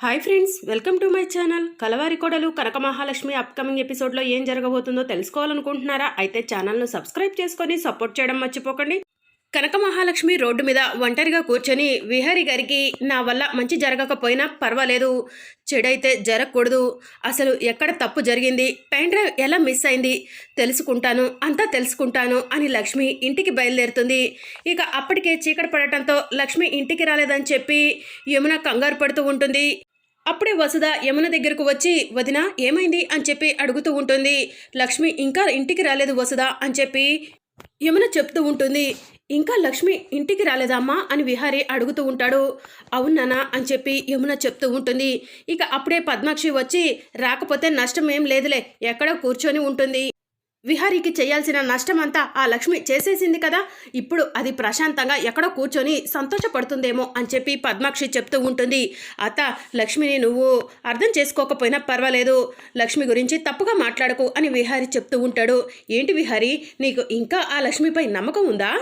Hi friends welcome to my channel Kalavari Kodalu Kanaka Mahalakshmi upcoming ఎపిసోడ్లో ఏం జరగబోతుందో తెలుసుకోవాలనుకుంటున్నారా? అయితే ఛానల్ను సబ్స్క్రైబ్ చేసుకొని సపోర్ట్ చేయడం మర్చిపోకండి. కనక మహాలక్ష్మి రోడ్డు మీద ఒంటరిగా కూర్చొని విహారి గారికి నా వల్ల మంచి జరగకపోయినా పర్వాలేదు. చెడైతే జరగకూడదు. అసలు ఎక్కడ తప్పు జరిగింది? పెన్ డ్రైవ్ ఎలా మిస్ అయింది? తెలుసుకుంటాను అంతా తెలుసుకుంటాను అని లక్ష్మి ఇంటికి బయలుదేరుతుంది. ఇక అప్పటికే చీకటి పడటంతో లక్ష్మి ఇంటికి రాలేదని చెప్పి యమున కంగారు పడుతూ ఉంటుంది. అప్పుడే వసుధ యమున దగ్గరకు వచ్చి వదిన ఏమైంది? అని చెప్పి అడుగుతూ ఉంటుంది. లక్ష్మి ఇంకా ఇంటికి రాలేదు వసుధ అని చెప్పి యమున చెప్తూ ఉంటుంది. ఇంకా లక్ష్మి ఇంటికి రాలేదమ్మా అని విహారి అడుగుతూ ఉంటాడు. అవునానా అని చెప్పి యమున చెప్తూ ఉంటుంది. ఇక అప్పుడే పద్మాక్షి వచ్చి రాకపోతే నష్టం ఏం లేదులే ఎక్కడో కూర్చొని ఉంటుంది. విహారీకి చేయాల్సిన నష్టమంతా ఆ లక్ష్మి చేసేసింది కదా. ఇప్పుడు అది ప్రశాంతంగా ఎక్కడో కూర్చొని సంతోషపడుతుందేమో అని చెప్పి పద్మాక్షి చెప్తూ ఉంటుంది. అత్త లక్ష్మిని నువ్వు అర్థం చేసుకోకపోయినా పర్వాలేదు. లక్ష్మి గురించి తప్పుగా మాట్లాడకు అని విహారి చెప్తూ ఉంటాడు. ఏంటి విహారీ నీకు ఇంకా ఆ లక్ష్మిపై నమ్మకం ఉందా?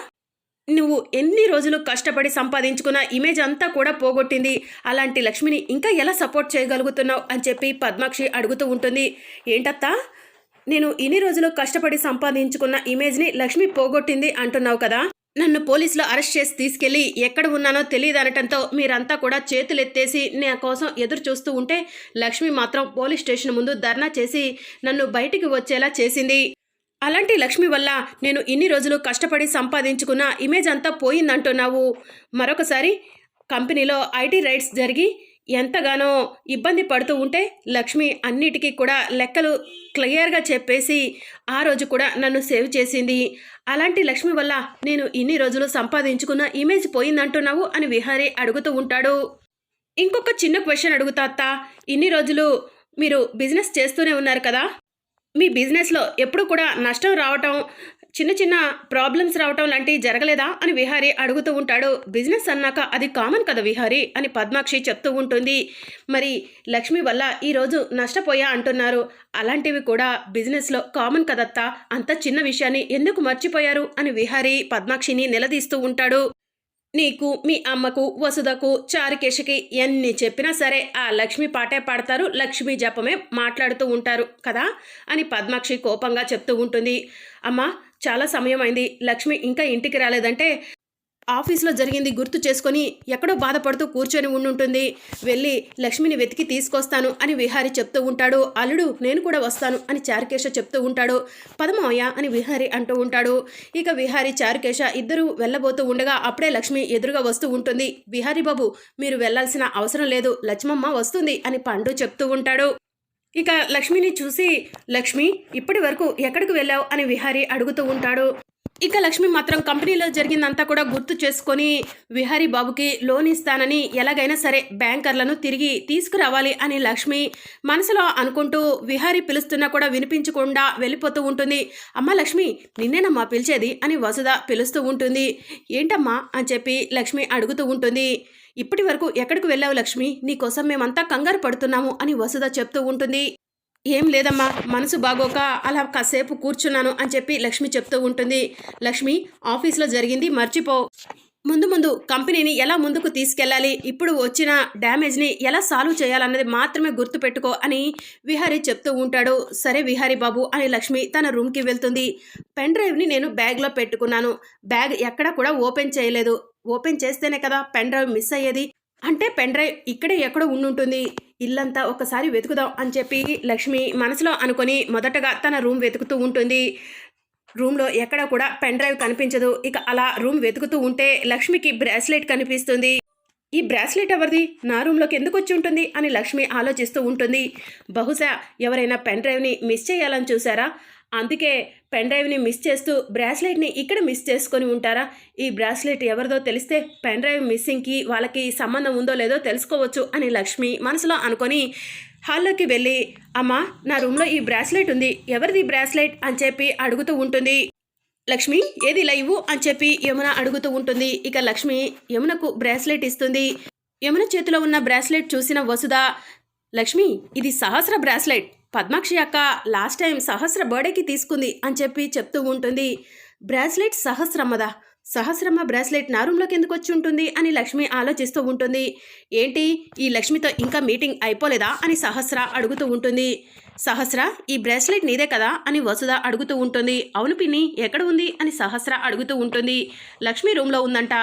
నువ్వు ఎన్ని రోజులు కష్టపడి సంపాదించుకున్న ఇమేజ్ అంతా కూడా పోగొట్టింది. అలాంటి లక్ష్మిని ఇంకా ఎలా సపోర్ట్ చేయగలుగుతున్నావు అని చెప్పి పద్మాక్షి అడుగుతూ ఉంటుంది. ఏంటత్తా? నేను ఇన్ని రోజులు కష్టపడి సంపాదించుకున్న ఇమేజ్ని లక్ష్మి పోగొట్టింది అంటున్నావు కదా? నన్ను పోలీసులు అరెస్ట్ చేసి తీసుకెళ్ళి ఎక్కడ ఉన్నానో తెలియదనటంతో మీరంతా కూడా చేతులెత్తేసి నా కోసం ఎదురు చూస్తూ ఉంటే లక్ష్మి మాత్రం పోలీస్ స్టేషన్ ముందు ధర్నా చేసి నన్ను బయటికి వచ్చేలా చేసింది. అలాంటి లక్ష్మి వల్ల నేను ఇన్ని రోజులు కష్టపడి సంపాదించుకున్న ఇమేజ్ అంతా పోయిందంటున్నావు. మరొకసారి కంపెనీలో ఐటీ రైట్స్ జరిగి ఎంతగానో ఇబ్బంది పడుతూ ఉంటే లక్ష్మి అన్నిటికీ కూడా లెక్కలు క్లియర్గా చెప్పేసి ఆ రోజు కూడా నన్ను సేవ్ చేసింది. అలాంటి లక్ష్మి వల్ల నేను ఇన్ని రోజులు సంపాదించుకున్న ఇమేజ్ పోయిందంటున్నావు అని విహారీ అడుగుతూ ఉంటాడు. ఇంకొక చిన్న క్వశ్చన్ అడుగుతా అత్త ఇన్ని రోజులు మీరు బిజినెస్ చేస్తూనే ఉన్నారు కదా? మీ బిజినెస్లో ఎప్పుడు కూడా నష్టం రావటం చిన్న చిన్న ప్రాబ్లమ్స్ రావటం లాంటివి జరగలేదా అని విహారీ అడుగుతూ ఉంటాడు. బిజినెస్ అన్నాక అది కామన్ కదా విహారీ అని పద్మాక్షి చెప్తూ ఉంటుంది. మరి లక్ష్మి వల్ల ఈరోజు నష్టపోయా అంటున్నారు. అలాంటివి కూడా బిజినెస్లో కామన్ కదత్తా? అంత చిన్న విషయాన్ని ఎందుకు మర్చిపోయారు? అని విహారీ పద్మాక్షిని నిలదీస్తూ ఉంటాడు. నీకు మీ అమ్మకు వసుధకు చారుకేశకి ఎన్ని చెప్పినా సరే ఆ లక్ష్మి పాటే పాడతారు. లక్ష్మీ జపమే మాట్లాడుతూ ఉంటారు కదా అని పద్మాక్షి కోపంగా చెప్తూ ఉంటుంది. అమ్మా చాలా సమయం అయింది లక్ష్మి ఇంకా ఇంటికి రాలేదంటే ఆఫీస్లో జరిగింది గుర్తు చేసుకొని ఎక్కడో బాధపడుతూ కూర్చొని ఉండుంటుంది. వెళ్ళి లక్ష్మిని వెతికి తీసుకొస్తాను అని విహారి చెప్తూ ఉంటాడు. అల్లుడు నేను కూడా వస్తాను అని చారుకేశ చెప్తూ ఉంటాడు. పదమయ్య అని విహారి అంటూ ఉంటాడు. ఇక విహారి చారుకేశ ఇద్దరూ వెళ్ళబోతూ ఉండగా అప్పుడే లక్ష్మి ఎదురుగా వస్తూ ఉంటుంది. విహారీ బాబు మీరు వెళ్ళాల్సిన అవసరం లేదు. లక్ష్మమ్మ వస్తుంది అని పండు చెప్తూ ఉంటాడు. ఇక లక్ష్మిని చూసి లక్ష్మి ఇప్పటి వరకు ఎక్కడికి వెళ్ళావు? అని విహారీ అడుగుతూ ఉంటాడు. ఇక లక్ష్మి మాత్రం కంపెనీలో జరిగిందంతా కూడా గుర్తు చేసుకొని విహారీ బాబుకి లోన్ ఇస్తానని ఎలాగైనా సరే బ్యాంకర్లను తిరిగి తీసుకురావాలి అని లక్ష్మి మనసులో అనుకుంటూ విహారీ పిలుస్తున్నా కూడా వినిపించకుండా వెళ్ళిపోతూ ఉంటుంది. అమ్మ లక్ష్మి నిన్నేనమ్మా పిలిచేది? అని వసుధ పిలుస్తూ ఉంటుంది. ఏంటమ్మా? అని చెప్పి లక్ష్మి అడుగుతూ ఉంటుంది. ఇప్పటి వరకు ఎక్కడికి వెళ్ళావు లక్ష్మి? నీకోసం మేమంతా కంగారు పడుతున్నాము అని వసుధ చెప్తూ ఉంటుంది. ఏం లేదమ్మా మనసు బాగోక అలా కాసేపు కూర్చున్నాను అని చెప్పి లక్ష్మి చెప్తూ ఉంటుంది. లక్ష్మి ఆఫీస్లో జరిగింది మర్చిపో. ముందు ముందు కంపెనీని ఎలా ముందుకు తీసుకెళ్ళాలి ఇప్పుడు వచ్చిన డ్యామేజ్ని ఎలా సాల్వ్ చేయాలన్నది మాత్రమే గుర్తుపెట్టుకో అని విహారీ చెప్తూ ఉంటాడు. సరే విహారీ బాబు అని లక్ష్మి తన రూమ్కి వెళ్తుంది. పెన్ డ్రైవ్ని నేను బ్యాగ్లో పెట్టుకున్నాను. బ్యాగ్ ఎక్కడా కూడా ఓపెన్ చేయలేదు. ఓపెన్ చేస్తేనే కదా పెన్ డ్రైవ్ మిస్ అయ్యేది. అంటే పెన్ డ్రైవ్ ఇక్కడే ఎక్కడో ఉండుంటుంది. ఇల్లంతా ఒకసారి వెతుకుదాం అని చెప్పి లక్ష్మి మనసులో అనుకొని మొదటగా తన రూమ్ వెతుకుతూ ఉంటుంది. రూమ్లో ఎక్కడ కూడా పెన్ డ్రైవ్ కనిపించదు. ఇక అలా రూమ్ వెతుకుతూ ఉంటే లక్ష్మికి బ్రాస్లెట్ కనిపిస్తుంది. ఈ బ్రాస్లెట్ ఎవరిది? నా రూమ్లోకి ఎందుకు వచ్చి ఉంటుంది? అని లక్ష్మి ఆలోచిస్తూ ఉంటుంది. బహుశా ఎవరైనా పెన్ డ్రైవ్ని మిస్ చేయాలని చూసారా అందుకే పెన్ డ్రైవ్ని మిస్ చేస్తూ బ్రాస్లెట్ని ఇక్కడ మిస్ చేసుకొని ఉంటారా? ఈ బ్రాస్లెట్ ఎవరిదో తెలిస్తే పెన్ డ్రైవ్ మిస్సింగ్కి వాళ్ళకి సంబంధం ఉందో లేదో తెలుసుకోవచ్చు అని లక్ష్మి మనసులో అనుకొని హాల్లోకి వెళ్ళి అమ్మా నా రూమ్లో ఈ బ్రాస్లెట్ ఉంది. ఎవరిది బ్రాస్లెట్? అని చెప్పి అడుగుతూ ఉంటుంది. లక్ష్మి ఏది లైవ్ అని చెప్పి యమున అడుగుతూ ఉంటుంది. ఇక లక్ష్మి యమునకు బ్రాస్లెట్ ఇస్తుంది. యమున చేతిలో ఉన్న బ్రాస్లెట్ చూసిన వసుధ లక్ష్మి ఇది సహస్ర బ్రాస్లెట్. పద్మాక్షి అక్క లాస్ట్ టైం సహస్ర బర్త్డేకి తీసుకుంది అని చెప్పి చెప్తూ ఉంటుంది. బ్రాస్లెట్ సహస్రమ్మదా? సహస్రమ్మ బ్రాస్లెట్ నా రూమ్లోకి ఎందుకు వచ్చి ఉంటుంది అని లక్ష్మి ఆలోచిస్తూ ఉంటుంది. ఏంటి? ఈ లక్ష్మితో ఇంకా మీటింగ్ అయిపోలేదా? అని సహస్ర అడుగుతూ ఉంటుంది. సహస్ర ఈ బ్రాస్లెట్ నీదే కదా? అని వసుధ అడుగుతూ ఉంటుంది. అవును పిన్ని ఎక్కడ ఉంది? అని సహస్ర అడుగుతూ ఉంటుంది. లక్ష్మి రూమ్లో ఉందంట.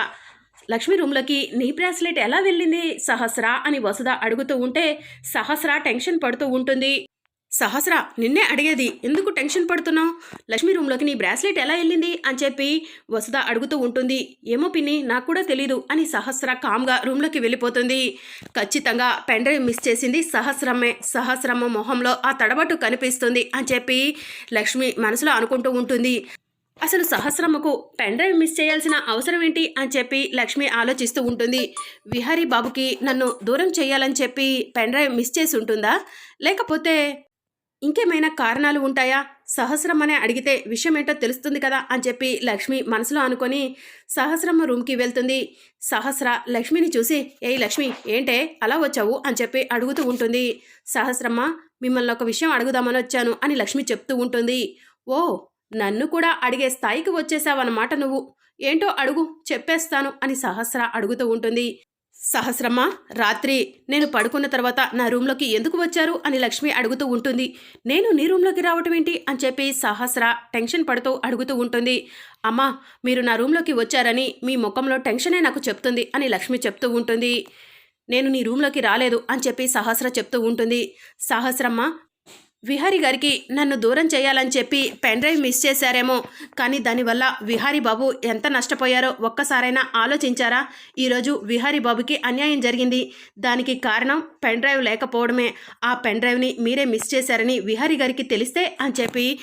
లక్ష్మి రూమ్లోకి నీ బ్రాస్లెట్ ఎలా వెళ్ళింది? సహస్ర అని వసుధ అడుగుతూ ఉంటే సహస్ర టెన్షన్ పడుతూ ఉంటుంది. సహస్ర నిన్నే అడిగేది ఎందుకు టెన్షన్ పడుతున్నావు? లక్ష్మి రూమ్లోకి నీ బ్రాస్లెట్ ఎలా వెళ్ళింది? అని చెప్పి వసుధ అడుగుతూ ఉంటుంది. ఏమో పిన్ని నాకు కూడా తెలీదు అని సహస్ర కామ్గా రూమ్లోకి వెళ్ళిపోతుంది. ఖచ్చితంగా పెన్ డ్రైవ్ మిస్ చేసింది సహస్రమ్మే. సహస్రమ్మ మొహంలో ఆ తడబట్టు కనిపిస్తుంది అని చెప్పి లక్ష్మి మనసులో అనుకుంటూ ఉంటుంది. అసలు సహస్రమ్మకు పెన్ డ్రైవ్ మిస్ చేయాల్సిన అవసరం ఏంటి? అని చెప్పి లక్ష్మి ఆలోచిస్తూ ఉంటుంది. విహారీ బాబుకి నన్ను దూరం చేయాలని చెప్పి పెన్ డ్రైవ్ మిస్ చేసి ఉంటుందా? లేకపోతే ఇంకేమైనా కారణాలు ఉంటాయా? సహస్రమ్మనే అడిగితే విషయం ఏంటో తెలుస్తుంది కదా అని చెప్పి లక్ష్మి మనసులో అనుకొని సహస్రమ్మ రూమ్కి వెళ్తుంది. సహస్ర లక్ష్మిని చూసి ఏయ్ లక్ష్మి ఏంటే? అలా వచ్చావు? అని చెప్పి అడుగుతూ ఉంటుంది. సహస్రమ్మ మిమ్మల్ని ఒక విషయం అడుగుదామని వచ్చాను అని లక్ష్మి చెప్తూ ఉంటుంది. ఓ నన్ను కూడా అడిగే స్థాయికి వచ్చేసావన్నమాట నువ్వు. ఏంటో అడుగు చెప్పేస్తాను అని సహస్ర అడుగుతూ ఉంటుంది. సహస్రమ్మ రాత్రి నేను పడుకున్న తర్వాత నా రూమ్లోకి ఎందుకు వచ్చారు అని లక్ష్మి అడుగుతూ ఉంటుంది. నేను నీ రూమ్లోకి రావటం ఏంటి? అని చెప్పి సహస్ర టెన్షన్ పడుతూ అడుగుతూ ఉంటుంది. అమ్మా మీరు నా రూమ్లోకి వచ్చారని మీ ముఖంలో టెన్షనే నాకు చెప్తుంది అని లక్ష్మి చెప్తూ ఉంటుంది. నేను నీ రూమ్లోకి రాలేదు అని చెప్పి సహస్ర చెప్తూ ఉంటుంది. సహస్రమ్మ విహారీ గారికి నన్ను దూరం చేయాలని చెప్పి పెన్ డ్రైవ్ మిస్ చేశారేమో. కానీ దానివల్ల విహారీ బాబు ఎంత నష్టపోయారో ఒక్కసారైనా ఆలోచించారా? ఈరోజు విహారీ బాబుకి అన్యాయం జరిగింది. దానికి కారణం పెన్ డ్రైవ్ లేకపోవడమే. ఆ పెన్ డ్రైవ్ని మీరే మిస్ చేశారని విహారీ గారికి తెలిస్తే అని చెప్పి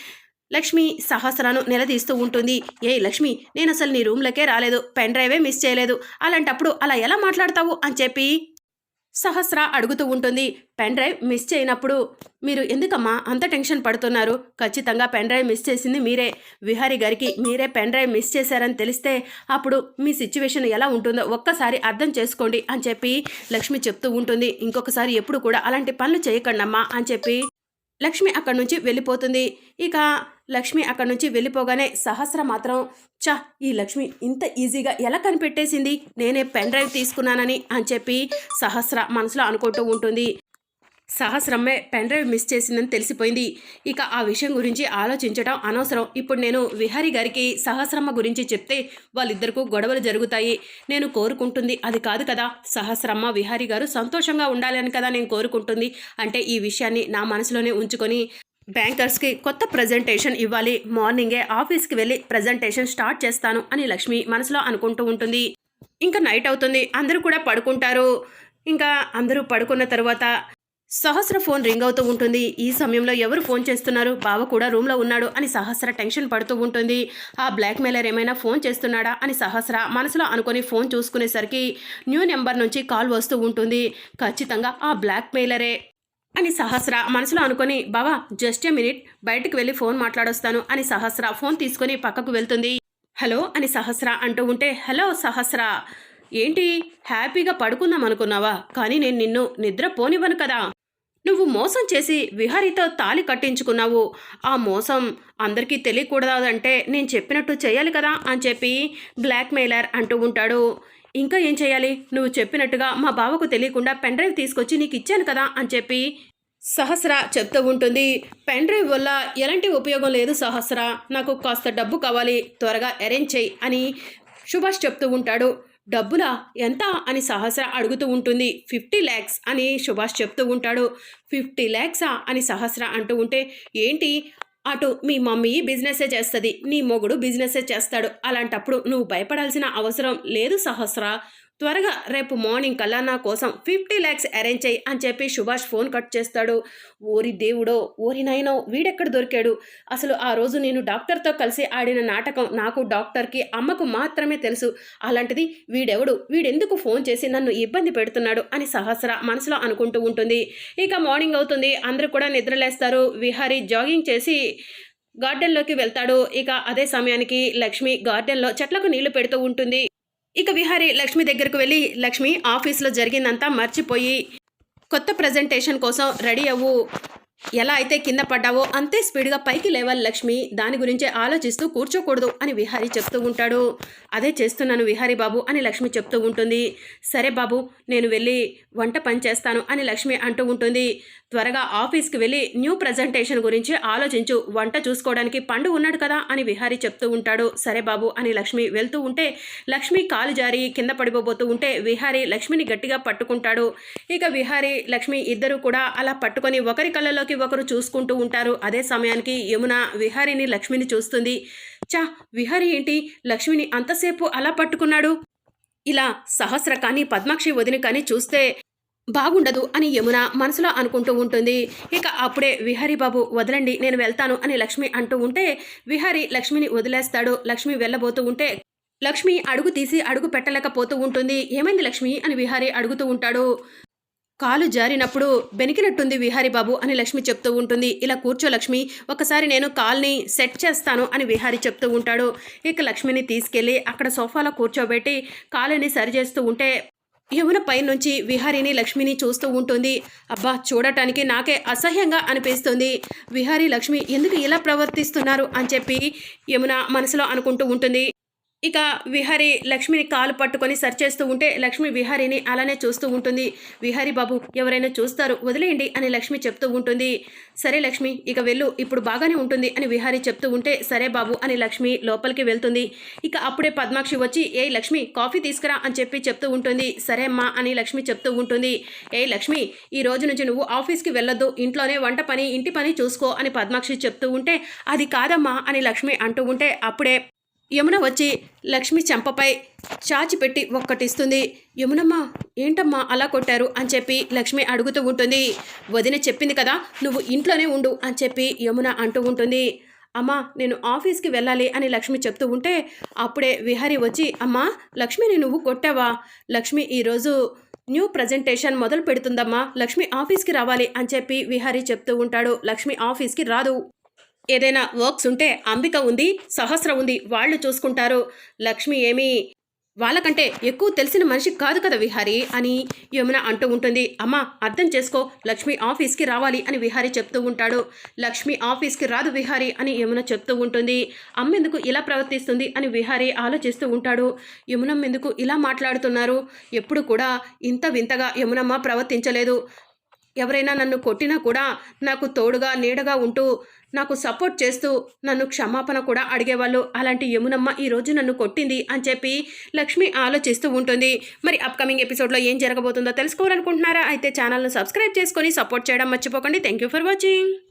లక్ష్మి సహస్రాను నిలదీస్తూ ఉంటుంది. ఏ లక్ష్మి నేను అసలు నీ రూమ్లోకే రాలేదు. పెన్ డ్రైవే మిస్ చేయలేదు. అలాంటప్పుడు అలా ఎలా మాట్లాడతావు? అని చెప్పి సహస్ర అడుగుతూ ఉంటుంది పెన్ డ్రైవ్ మిస్ చేయనప్పుడు మీరు ఎందుకమ్మా అంత టెన్షన్ పడుతున్నారు? ఖచ్చితంగా పెన్ డ్రైవ్ మిస్ చేసింది మీరే. విహారీ గారికి మీరే పెన్ డ్రైవ్ మిస్ చేశారని తెలిస్తే అప్పుడు మీ సిచ్యువేషన్ ఎలా ఉంటుందో ఒక్కసారి అర్థం చేసుకోండి అని చెప్పి లక్ష్మి చెప్తూ ఉంటుంది. ఇంకొకసారి ఎప్పుడు కూడా అలాంటి పనులు చేయకండమ్మా అని చెప్పి లక్ష్మి అక్కడి నుంచి వెళ్ళిపోతుంది. ఇక లక్ష్మి అక్కడి నుంచి వెళ్ళిపోగానే సహస్ర మాత్రం చా ఈ లక్ష్మి ఇంత ఈజీగా ఎలా కనిపెట్టేసింది? నేనే పెన్ డ్రైవ్ తీసుకున్నానని అని చెప్పి సహస్ర మనసులో అనుకుంటూ ఉంటుంది. సహస్రమ్మే పెన్ డ్రైవ్ మిస్ చేసిందని తెలిసిపోయింది. ఇక ఆ విషయం గురించి ఆలోచించడం అనవసరం. ఇప్పుడు నేను విహారీ గారికి సహస్రమ్మ గురించి చెప్తే వాళ్ళిద్దరికూ గొడవలు జరుగుతాయి. నేను కోరుకుంటుంది అది కాదు కదా. సహస్రమ్మ విహారీ గారు సంతోషంగా ఉండాలని కదా నేను కోరుకుంటుంది. అంటే ఈ విషయాన్ని నా మనసులోనే ఉంచుకొని బ్యాంకర్స్కి కొత్త ప్రజెంటేషన్ ఇవ్వాలి. మార్నింగే ఆఫీస్కి వెళ్ళి ప్రజెంటేషన్ స్టార్ట్ చేస్తాను అని లక్ష్మి మనసులో అనుకుంటూ ఉంటుంది. ఇంకా నైట్ అవుతుంది. అందరూ కూడా పడుకుంటారు. ఇంకా అందరూ పడుకున్న తర్వాత సహస్ర ఫోన్ రింగ్ అవుతూ ఉంటుంది. ఈ సమయంలో ఎవరు ఫోన్ చేస్తున్నారు? బావ కూడా రూమ్లో ఉన్నాడు అని సహస్ర టెన్షన్ పడుతూ ఉంటుంది. ఆ బ్లాక్ మెయిలర్ ఏమైనా ఫోన్ చేస్తున్నాడా అని సహస్ర మనసులో అనుకొని ఫోన్ చూసుకునేసరికి న్యూ నెంబర్ నుంచి కాల్ వస్తూ ఉంటుంది. ఖచ్చితంగా ఆ బ్లాక్ మెయిలరే అని సహస్ర మనసులో అనుకొని బావా జస్ట్ ఏ మినిట్ బయటకు వెళ్ళి ఫోన్ మాట్లాడొస్తాను అని సహస్ర ఫోన్ తీసుకొని పక్కకు వెళ్తుంది. హలో అని సహస్ర అంటూ ఉంటే హలో సహస్ర ఏంటి? హ్యాపీగా పడుకుందాం అనుకున్నావా? కానీ నేను నిన్ను నిద్ర పోనివ్వను కదా. నువ్వు మోసం చేసి విహారీతో తాలి కట్టించుకున్నావు. ఆ మోసం అందరికీ తెలియకూడదంటే నేను చెప్పినట్టు చేయాలి కదా అని చెప్పి బ్లాక్మెయిలర్ అంటూ ఉంటాడు. ఇంకా ఏం చేయాలి? నువ్వు చెప్పినట్టుగా మా బావకు తెలియకుండా పెన్ డ్రైవ్ తీసుకొచ్చి నీకు ఇచ్చాను కదా అని చెప్పి సహస్ర చెప్తూ ఉంటుంది. పెన్ డ్రైవ్ వల్ల ఎలాంటి ఉపయోగం లేదు సహస్ర. నాకు కాస్త డబ్బు కావాలి త్వరగా అరేంజ్ చేయి అని సుభాష్ చెప్తూ ఉంటాడు. డబ్బులా? ఎంత? అని సహస్ర అడుగుతూ ఉంటుంది. ఫిఫ్టీ ల్యాక్స్ అని సుభాష్ చెప్తూ ఉంటాడు. ఫిఫ్టీ ల్యాక్సా అని సహస్ర అంటూ ఉంటే ఏంటి? అటు మీ మమ్మీ బిజినెస్సే చేస్తుంది నీ మొగుడు బిజినెస్సే చేస్తాడు. అలాంటప్పుడు నువ్వు భయపడాల్సిన అవసరం లేదు సహస్ర. త్వరగా రేపు మార్నింగ్ కల్లా నా కోసం ఫిఫ్టీ ల్యాక్స్ అరేంజ్ చేయి అని చెప్పి సుభాష్ ఫోన్ కట్ చేస్తాడు. ఓరి దేవుడో ఓరి నాయనో వీడెక్కడ దొరికాడు? అసలు ఆ రోజు నేను డాక్టర్తో కలిసి ఆడిన నాటకం నాకు డాక్టర్కి అమ్మకు మాత్రమే తెలుసు. అలాంటిది వీడెవడు? వీడెందుకు ఫోన్ చేసి నన్ను ఇబ్బంది పెడుతున్నాడు? అని సహస్ర మనసులో అనుకుంటూ ఉంటుంది. ఇక మార్నింగ్ అవుతుంది. అందరూ కూడా నిద్రలేస్తారు. విహారీ జాగింగ్ చేసి గార్డెన్లోకి వెళ్తాడు. ఇక అదే సమయానికి లక్ష్మి గార్డెన్లో చెట్లకు నీళ్ళు పెడుతూ ఉంటుంది. ఇక విహారి లక్ష్మి దగ్గరకు వెళ్ళి లక్ష్మి ఆఫీస్లో జరిగిందంతా మర్చిపోయి కొత్త ప్రజెంటేషన్ కోసం రెడీ అవ్వు. ఎలా అయితే కింద పడ్డావో అంతే స్పీడ్గా పైకి లేవాలి లక్ష్మి. దాని గురించే ఆలోచిస్తూ కూర్చోకూడదు అని విహారీ చెప్తూ ఉంటాడు. అదే చేస్తున్నాను విహారీ బాబు అని లక్ష్మి చెప్తూ ఉంటుంది. సరే బాబు నేను వెళ్ళి వంట పని చేస్తాను అని లక్ష్మి అంటూ ఉంటుంది. త్వరగా ఆఫీస్కి వెళ్ళి న్యూ ప్రజెంటేషన్ గురించి ఆలోచించు. వంట చూసుకోవడానికి పండు ఉన్నాడు కదా అని విహారీ చెప్తూ ఉంటాడు. సరే బాబు అని లక్ష్మి వెళ్తూ ఉంటే లక్ష్మి కాలు జారి కింద పడిపోబోతూ ఉంటే విహారీ లక్ష్మిని గట్టిగా పట్టుకుంటాడు. ఇక విహారీ లక్ష్మి ఇద్దరు కూడా అలా పట్టుకొని ఒకరి కళ్ళలోకి ఒకరు చూసుకుంటూ ఉంటారు. అదే సమయానికి యమున విహారిని లక్ష్మిని చూస్తుంది. చా విహారి ఏంటి? లక్ష్మిని అంతసేపు అలా పట్టుకున్నాడు? ఇలా సహస్ర కానీ పద్మాక్షి వదిన కానీ చూస్తే బాగుండదు అని యమున మనసులో అనుకుంటూ ఉంటుంది. ఇక అప్పుడే విహారీ బాబు వదలండి నేను వెళ్తాను అని లక్ష్మి అంటూ ఉంటే విహారీ లక్ష్మిని వదిలేస్తాడు. లక్ష్మి వెళ్ళబోతూ ఉంటే లక్ష్మి అడుగు తీసి అడుగు పెట్టలేకపోతూ ఉంటుంది. ఏమైంది లక్ష్మి? అని విహారీ అడుగుతూ ఉంటాడు. కాలు జారినప్పుడు బెనికినట్టుంది విహారీబాబు అని లక్ష్మి చెప్తూ ఉంటుంది. ఇలా కూర్చో లక్ష్మి ఒకసారి నేను కాల్ని సెట్ చేస్తాను అని విహారి చెప్తూ ఉంటాడు. ఇక లక్ష్మిని తీసుకెళ్ళి అక్కడ సోఫాలో కూర్చోబెట్టి కాలుని సరిచేస్తూ ఉంటే యమున పైనుంచి విహారీని లక్ష్మిని చూస్తూ ఉంటుంది. అబ్బా చూడటానికి నాకే అసహ్యంగా అనిపిస్తుంది. విహారీ లక్ష్మి ఎందుకు ఇలా ప్రవర్తిస్తున్నారు అని చెప్పి యమున మనసులో అనుకుంటూ ఉంటుంది. ఇక విహారి లక్ష్మిని కాలు పట్టుకొని సర్చ్ చేస్తూ ఉంటే లక్ష్మి విహారిని అలానే చూస్తూ ఉంటుంది. విహారి బాబు ఎవరైనా చూస్తారు వదిలేయండి అని లక్ష్మి చెప్తూ ఉంటుంది. సరే లక్ష్మి ఇక వెళ్ళు ఇప్పుడు బాగానే ఉంటుంది అని విహారి చెప్తూ ఉంటే సరే బాబు అని లక్ష్మి లోపలికి వెళ్తుంది. ఇక అప్పుడే పద్మాక్షి వచ్చి ఏ లక్ష్మి కాఫీ తీసుకురా అని చెప్పి చెప్తూ ఉంటుంది. సరే అమ్మా అని లక్ష్మి చెప్తూ ఉంటుంది. ఏ లక్ష్మి ఈ రోజు నుంచి నువ్వు ఆఫీస్కి వెళ్ళొద్దు ఇంట్లోనే వంట పని ఇంటి పని చూసుకో అని పద్మాక్షి చెప్తూ ఉంటే అది కాదమ్మా అని లక్ష్మి అంటూ ఉంటే అప్పుడే యమున వచ్చి లక్ష్మి చెంపపై చాచి పెట్టి ఒక్కటిస్తుంది. యమునమ్మ ఏంటమ్మా అలా కొట్టారు? అని చెప్పి లక్ష్మి అడుగుతూ ఉంటుంది. వదిన చెప్పింది కదా నువ్వు ఇంట్లోనే ఉండు అని చెప్పి యమున అంటూ ఉంటుంది. అమ్మా నేను ఆఫీస్కి వెళ్ళాలి అని లక్ష్మి చెప్తూ ఉంటే అప్పుడే విహారీ వచ్చి అమ్మా లక్ష్మిని నువ్వు కొట్టావా? లక్ష్మి ఈరోజు న్యూ ప్రజెంటేషన్ మొదలు పెడుతుందమ్మా. లక్ష్మి ఆఫీస్కి రావాలి అని చెప్పి విహారీ చెప్తూ ఉంటాడు. లక్ష్మి ఆఫీస్కి రాదు. ఏదైనా వర్క్స్ ఉంటే అంబిక ఉంది సహస్ర ఉంది వాళ్ళు చూసుకుంటారు. లక్ష్మి ఏమీ వాళ్ళకంటే ఎక్కువ తెలిసిన మనిషి కాదు కదా విహారీ అని యమున అంటూ ఉంటుంది. అమ్మ అర్థం చేసుకో లక్ష్మి ఆఫీస్కి రావాలి అని విహారీ చెప్తూ ఉంటాడు. లక్ష్మి ఆఫీస్కి రాదు విహారీ అని యమున చెప్తూ ఉంటుంది. అమ్మ ఎందుకు ఇలా ప్రవర్తిస్తుంది అని విహారీ ఆలోచిస్తూ ఉంటాడు. యమునమ్మ ఎందుకు ఇలా మాట్లాడుతున్నారు? ఎప్పుడు కూడా ఇంత వింతగా యమునమ్మ ప్రవర్తించలేదు. ఎవరైనా నన్ను కొట్టినా కూడా నాకు తోడుగా నీడగా ఉంటూ నాకు సపోర్ట్ చేస్తూ నన్ను క్షమాపణ కూడా అడిగేవాళ్ళు. అలాంటి యమునమ్మ ఈరోజు నన్ను కొట్టింది అని చెప్పి లక్ష్మి ఆలోచిస్తూ ఉంటుంది. మరి అప్కమింగ్ ఎపిసోడ్లో ఏం జరగబోతుందో తెలుసుకోవాలనుకుంటున్నారా? అయితే ఛానల్ను సబ్స్క్రైబ్ చేసుకొని సపోర్ట్ చేయడం మర్చిపోకండి. Thank you for watching